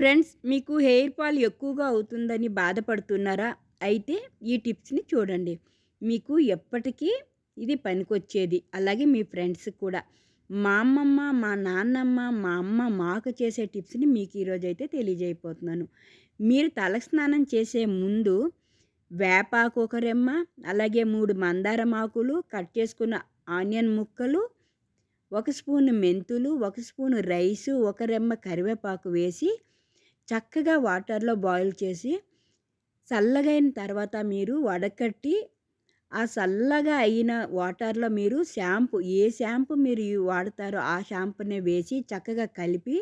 Friends మీకు hair fall ఎక్కువగా అవుతుందని బాధపడుతున్నారా? అయితే ఈ టిప్స్ని చూడండి. మీకు ఎప్పటికీ ఇది పనికొచ్చేది. అలాగే మీ ఫ్రెండ్స్ కూడా. మా అమ్మమ్మ మా నాన్నమ్మ మా అమ్మ మాకు చేసే టిప్స్ని మీకు ఈరోజు అయితే తెలియజేయబోతున్నాను. మీరు తలస్నానం చేసే ముందు వేపాకు ఒక రెమ్మ అలాగే మూడు మందారం ఆకులు కట్ చేసుకున్న ఆనియన్ ముక్కలు ఒక స్పూన్ మెంతులు ఒక స్పూన్ రైసు ఒక రెమ్మ కరివేపాకు వేసి చక్కగా వాటర్లో బాయిల్ చేసి చల్లగైన తర్వాత మీరు వడకట్టి ఆ చల్లగా అయిన వాటర్లో మీరు షాంపూ ఏ షాంపూ మీరు వాడతారో ఆ షాంపూనే వేసి చక్కగా కలిపి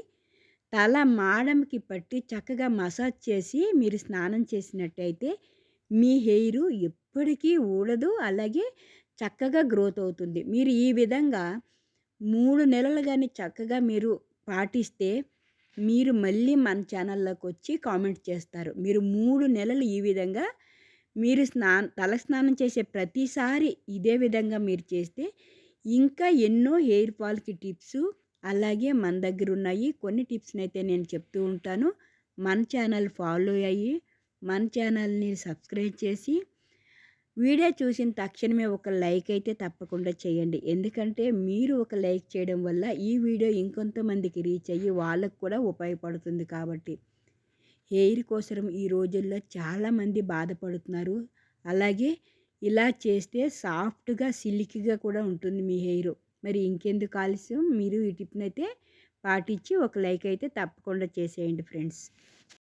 తల మాడంకి పట్టి చక్కగా మసాజ్ చేసి మీరు స్నానం చేసినట్టయితే మీ హెయిర్ ఎప్పటికీ ఊడదు అలాగే చక్కగా గ్రోత్ అవుతుంది. మీరు ఈ విధంగా మూడు నెలలు కానీ చక్కగా మీరు పాటిస్తే మీరు మళ్ళీ మన ఛానల్లోకి వచ్చి కామెంట్ చేస్తారు. మీరు మూడు నెలలు ఈ విధంగా మీరు స్నా తల స్నానం చేసే ప్రతిసారి ఇదే విధంగా మీరు చేస్తే ఇంకా ఎన్నో హెయిర్ ఫాల్కి టిప్స్ అలాగే మన దగ్గర ఉన్నాయి. కొన్ని టిప్స్ని అయితే నేను చెప్తూ ఉంటాను. మన ఛానల్ ఫాలో అయ్యి మన ఛానల్ని సబ్స్క్రైబ్ చేసి వీడియో చూసిన తక్షణమే ఒక లైక్ అయితే తప్పకుండా చేయండి. ఎందుకంటే మీరు ఒక లైక్ చేయడం వల్ల ఈ వీడియో ఇంకొంతమందికి రీచ్ అయ్యి వాళ్ళకు కూడా ఉపయోగపడుతుంది కాబట్టి. హెయిర్ కోసం ఈ రోజుల్లో చాలామంది బాధపడుతున్నారు. అలాగే ఇలా చేస్తే సాఫ్ట్గా సిల్కీగా కూడా ఉంటుంది మీ హెయిర్. మరి ఇంకెందుకు ఆలస్యం? మీరు ఈ టిప్నైతే పాటించి ఒక లైక్ అయితే తప్పకుండా చేసేయండి ఫ్రెండ్స్.